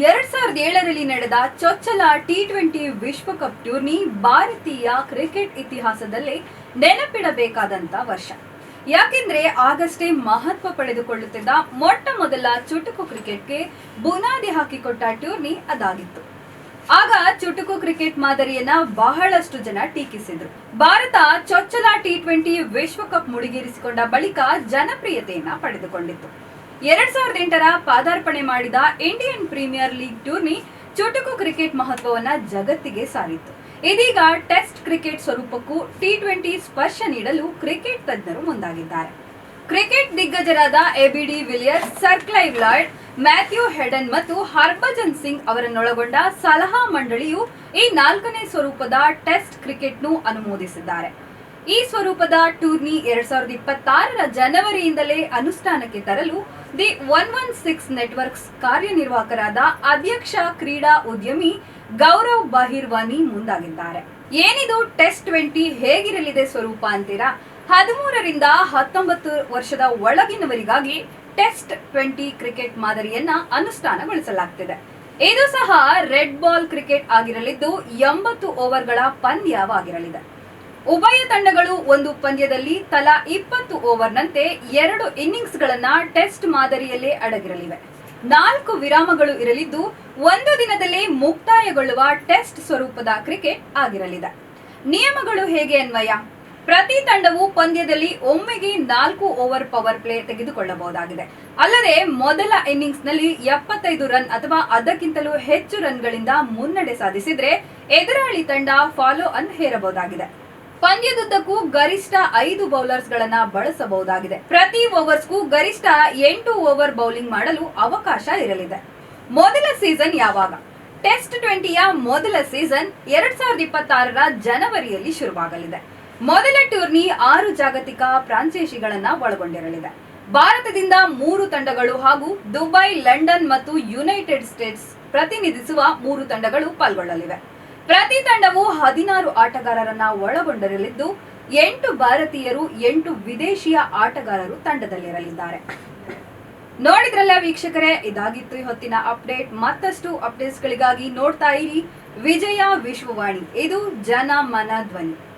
ಎರಡ್ ಸಾವಿರದ ಏಳರಲ್ಲಿ ನಡೆದ ಚೊಚ್ಚಲ ಟಿ ಟ್ವೆಂಟಿ ವಿಶ್ವಕಪ್ ಟೂರ್ನಿ ಭಾರತೀಯ ಕ್ರಿಕೆಟ್ ಇತಿಹಾಸದಲ್ಲಿ ನೆನಪಿಡಬೇಕಾದಂತ ವರ್ಷ. ಯಾಕೆಂದ್ರೆ ಆಗಸ್ಟೇ ಮಹತ್ವ ಪಡೆದುಕೊಳ್ಳುತ್ತಿದ್ದ ಮೊಟ್ಟ ಮೊದಲ ಚುಟುಕು ಕ್ರಿಕೆಟ್ಗೆ ಬುನಾದಿ ಹಾಕಿಕೊಟ್ಟ ಟೂರ್ನಿ ಅದಾಗಿತ್ತು. ಆಗ ಚುಟುಕು ಕ್ರಿಕೆಟ್ ಮಾದರಿಯನ್ನ ಬಹಳಷ್ಟು ಜನ ಟೀಕಿಸಿದ್ರು. ಭಾರತ ಚೊಚ್ಚಲ ಟಿ ಟ್ವೆಂಟಿ ವಿಶ್ವಕಪ್ ಮುಡಿಗೇರಿಸಿಕೊಂಡ ಬಳಿಕ ಜನಪ್ರಿಯತೆಯನ್ನ ಪಡೆದುಕೊಂಡಿತ್ತು. ಎರಡ್ ಸಾವಿರದ ಎಂಟರ ಪಾದಾರ್ಪಣೆ ಮಾಡಿದ ಇಂಡಿಯನ್ ಪ್ರೀಮಿಯರ್ ಲೀಗ್ ಟೂರ್ನಿ ಚುಟುಕು ಕ್ರಿಕೆಟ್ ಮಹತ್ವವನ್ನ ಜಗತ್ತಿಗೆ ಸಾರಿತ್ತು. ಇದೀಗ ಟೆಸ್ಟ್ ಕ್ರಿಕೆಟ್ ಸ್ವರೂಪಕ್ಕೂ ಟಿ ಟ್ವೆಂಟಿ ಸ್ಪರ್ಶ ನೀಡಲು ಕ್ರಿಕೆಟ್ ತಜ್ಞರು ಮುಂದಾಗಿದ್ದಾರೆ. Cricket ದಿಗ್ಗಜರಾದ ABD Villiers sir Clive Lloyd Matthew Hayden ಮತ್ತು ಹರ್ಭಜನ್ ಸಿಂಗ್ ಅವರನ್ನೊಳಗೊಂಡ ಸಲಹಾ ಮಂಡಳಿಯು ಈ ನಾಲ್ಕನೇ ಸ್ವರೂಪದ ಟೆಸ್ಟ್ ಕ್ರಿಕೆಟ್ನು ಅನುಮೋದಿಸಿದ್ದಾರೆ. ಈ ಸ್ವರೂಪದ ಟೂರ್ನಿ ಎರಡ್ ಸಾವಿರದ ಇಪ್ಪತ್ತಾರರ ಜನವರಿಯಿಂದಲೇ ಅನುಷ್ಠಾನಕ್ಕೆ ತರಲು the one one six networks ಕಾರ್ಯನಿರ್ವಾಹಕರಾದ ಅಧ್ಯಕ್ಷ ಕ್ರೀಡಾ ಉದ್ಯಮಿ ಗೌರವ್ ಬಾಹಿರ್ವಾನಿ ಮುಂದಾಗಿದ್ದಾರೆ. ಏನಿದು ಟೆಸ್ಟ್ ಟ್ವೆಂಟಿ ಹೇಗಿರಲಿದೆ ಸ್ವರೂಪ ಅಂತೀರಾ? ಹದಿಮೂರರಿಂದ ಹತ್ತೊಂಬತ್ತು ವರ್ಷದ ಒಳಗಿನವರಿಗಾಗಿ ಟೆಸ್ಟ್ ಟ್ವೆಂಟಿ ಕ್ರಿಕೆಟ್ ಮಾದರಿಯನ್ನ ಅನುಷ್ಠಾನಗೊಳಿಸಲಾಗ್ತಿದೆ. ಇದು ಸಹ ರೆಡ್ ಬಾಲ್ ಕ್ರಿಕೆಟ್ ಆಗಿರಲಿದ್ದು ಎಂಬತ್ತು ಓವರ್ಗಳ ಪಂದ್ಯವಾಗಿರಲಿದೆ. ಉಭಯ ತಂಡಗಳು ಒಂದು ಪಂದ್ಯದಲ್ಲಿ ತಲಾ ಇಪ್ಪತ್ತು ಓವರ್ನಂತೆ ಎರಡು ಇನ್ನಿಂಗ್ಸ್ಗಳನ್ನ ಟೆಸ್ಟ್ ಮಾದರಿಯಲ್ಲೇ ಅಡಗಿರಲಿವೆ. ನಾಲ್ಕು ವಿರಾಮಗಳು ಇರಲಿದ್ದು, ಒಂದು ದಿನದಲ್ಲಿ ಮುಕ್ತಾಯಗೊಳ್ಳುವ ಟೆಸ್ಟ್ ಸ್ವರೂಪದ ಕ್ರಿಕೆಟ್ ಆಗಿರಲಿದೆ. ನಿಯಮಗಳು ಹೇಗೆ ಅನ್ವಯ? ಪ್ರತಿ ತಂಡವು ಪಂದ್ಯದಲ್ಲಿ ಒಮ್ಮೆಗೆ ನಾಲ್ಕು ಓವರ್ ಪವರ್ ಪ್ಲೇ ತೆಗೆದುಕೊಳ್ಳಬಹುದಾಗಿದೆ. ಅಲ್ಲದೆ ಮೊದಲ ಇನ್ನಿಂಗ್ಸ್ನಲ್ಲಿ ಎಪ್ಪತ್ತೈದು ರನ್ ಅಥವಾ ಅದಕ್ಕಿಂತಲೂ ಹೆಚ್ಚು ರನ್ಗಳಿಂದ ಮುನ್ನಡೆ ಸಾಧಿಸಿದ್ರೆ ಎದುರಾಳಿ ತಂಡ ಫಾಲೋ ಅನ್ ಹೇರಬಹುದಾಗಿದೆ. ಪಂದ್ಯದುದ್ದಕ್ಕೂ ಗರಿಷ್ಠ ಐದು ಬೌಲರ್ಸ್ ಗಳನ್ನ ಬಳಸಬಹುದಾಗಿದೆ. ಪ್ರತಿ ಓವರ್ಸ್ಗೂ ಗರಿಷ್ಠ ಎಂಟು ಓವರ್ ಬೌಲಿಂಗ್ ಮಾಡಲು ಅವಕಾಶ ಇರಲಿದೆ. ಮೊದಲ ಸೀಸನ್ ಯಾವಾಗ? ಟೆಸ್ಟ್ ಟ್ವೆಂಟಿಯ ಮೊದಲ ಸೀಸನ್ ಎರಡ್ ಸಾವಿರದ ಇಪ್ಪತ್ತಾರರ ಜನವರಿಯಲ್ಲಿ ಶುರುವಾಗಲಿದೆ. ಮೊದಲ ಟೂರ್ನಿ ಆರು ಜಾಗತಿಕ ಫ್ರಾಂಚೈಸಿಗಳನ್ನ ಒಳಗೊಂಡಿರಲಿದೆ. ಭಾರತದಿಂದ ಮೂರು ತಂಡಗಳು ಹಾಗೂ ದುಬೈ, ಲಂಡನ್ ಮತ್ತು ಯುನೈಟೆಡ್ ಸ್ಟೇಟ್ಸ್ ಪ್ರತಿನಿಧಿಸುವ ಮೂರು ತಂಡಗಳು ಪಾಲ್ಗೊಳ್ಳಲಿವೆ. ಪ್ರತಿ ತಂಡವು ಹದಿನಾರು ಆಟಗಾರರನ್ನ ಒಳಗೊಂಡಿರಲಿದ್ದು, ಎಂಟು ಭಾರತೀಯರು, ಎಂಟು ವಿದೇಶಿಯ ಆಟಗಾರರು ತಂಡದಲ್ಲಿರಲಿದ್ದಾರೆ. ನೋಡಿದ್ರಲ್ಲ ವೀಕ್ಷಕರೇ, ಇದಾಗಿತ್ತು ಹೊತ್ತಿನ ಅಪ್ಡೇಟ್. ಮತ್ತಷ್ಟು ಅಪ್ಡೇಟ್ಸ್ಗಳಿಗಾಗಿ ನೋಡ್ತಾ ಇರಿ ವಿಜಯ ವಿಶ್ವವಾಣಿ. ಇದು ಜನ ಮನ ಧ್ವನಿ.